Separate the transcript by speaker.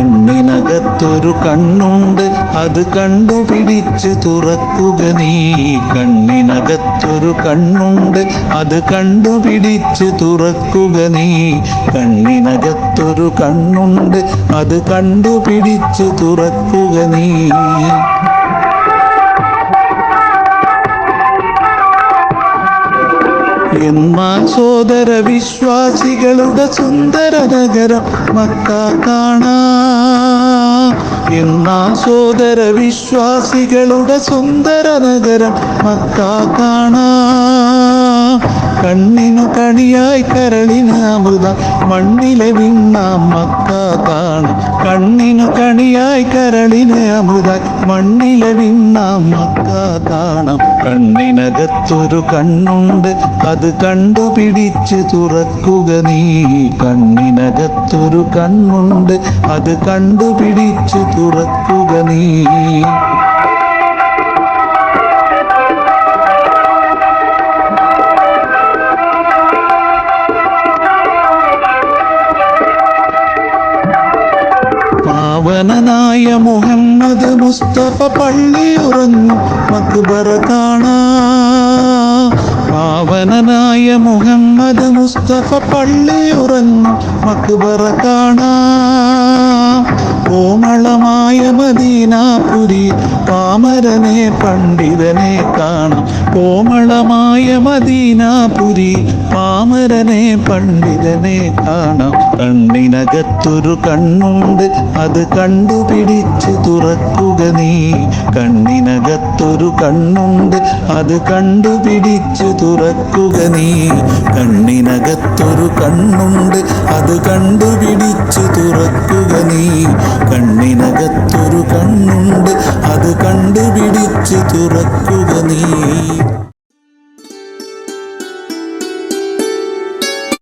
Speaker 1: കണ്ണിനകത്തൊരു കണ്ണുണ്ട്. അത് കണ്ടുപിടിച്ച് തുറക്കുക നീ. കണ്ണിനകത്തൊരു കണ്ണുണ്ട്. അത് കണ്ടുപിടിച്ച് തുറക്കുക നീ. കണ്ണിനകത്തൊരു കണ്ണുണ്ട്. അത് കണ്ടുപിടിച്ച് തുറക്കുക നീ. എന്നാൽ സോദര വിശ്വാസികളുടെ സുന്ദര നഗരം മക്ക കാണാ. എന്നാൽ സോദര വിശ്വാസികളുടെ സുന്ദര നഗരം മക്ക കാണാ. കണ്ണിനു കണിയായി കരളിന് അമൃത മണ്ണിലെ വിണ്ണാം മക്കാത്താണ് കണ്ണിനു കണിയായി കരളിന് അമൃത മണ്ണിലെ വിണ്ണാം മക്കാത്താണ് കാണാം. കണ്ണിനകത്തൊരു കണ്ണുണ്ട് അത് കണ്ടുപിടിച്ച് തുറക്കുക നീ. കണ്ണിനകത്തൊരു കണ്ണുണ്ട് അത് കണ്ടുപിടിച്ച് തുറക്കുക നീ. പാവനനായ മുഹമ്മദ് മുസ്തഫ പള്ളി ഉറങ്ങും മക്ബറ കാണാ. പാവനനായ മുഹമ്മദ് മുസ്തഫ പള്ളി ഉറങ്ങും മക്ബറ കാണാ. പാമരനെ പണ്ഡിതനെ കാണാം. കോമളമായ മദീനാപുരി പാമരനെ പണ്ഡിതനെ കാണാം. കണ്ണിനകത്തൊരു കണ്ണുണ്ട് അത് കണ്ടുപിടിച്ച് തുറക്കുക നീ. കണ്ണിനകത്തൊരു കണ്ണുണ്ട് അത് കണ്ടുപിടിച്ച് തുറക്കുക നീ. കണ്ണിനകത്തൊരു കണ്ണുണ്ട് അത് കണ്ടുപിടിച്ച് തുറക്കുക നീ. കണ്ണിനകത്തൊരു കണ്ടുപിടിച്ച് തുറക്കുക നീ.